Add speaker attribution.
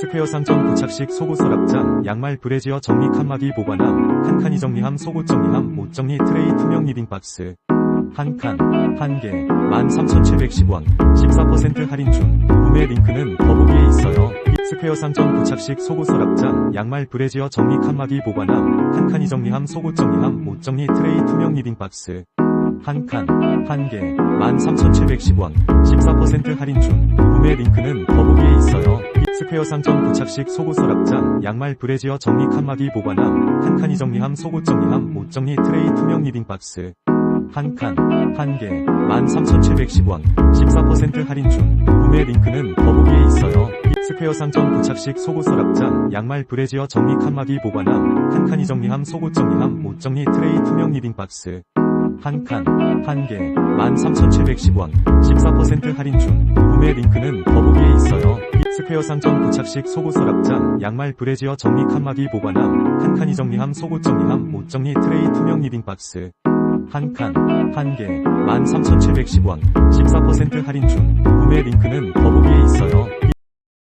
Speaker 1: 스퀘어 상점 부착식 속옷 서랍장 양말 브래지어 정리 칸막이 보관함 한 칸이 정리함 속옷 정리함 옷 정리 트레이 투명 리빙 박스 한 칸, 한 개, 13,710원, 14% 할인 중. 구매 링크는 더보기에 있어요. 스퀘어 상점 부착식 속옷 서랍장, 양말 브래지어 정리 칸막이 보관함, 한 칸이 정리함 속옷 정리함 옷 정리 트레이 투명 리빙 박스. 한 칸, 한 개, 13,710원, 14% 할인 중. 구매 링크는. 스퀘어 상점 부착식 속옷 서랍장, 양말 브래지어 정리 칸막이 보관함, 한 칸이 정리함 속옷 정리함 옷 정리 트레이 투명 리빙 박스. 한 칸, 한 개, 13,710원, 14% 할인 중. 구매 링크는 더보기에 있어요. 스퀘어 상점 부착식 속옷 서랍장, 양말 브래지어 정리 칸막이 보관함, 한 칸이 정리함 속옷 정리함 옷 정리 트레이 투명 리빙 박스. 한 칸, 한 개, 13,710원, 14% 할인 중. 구매 링크는 더보기에 있어요. 스퀘어 상점 부착식 속옷 서랍장, 양말 브래지어 정리 칸막이 보관함, 한 칸이 정리함 속옷 정리함 옷 정리 트레이 투명 리빙 박스. 한 칸, 한 개, 13,710원, 14% 할인 중. 구매 링크는.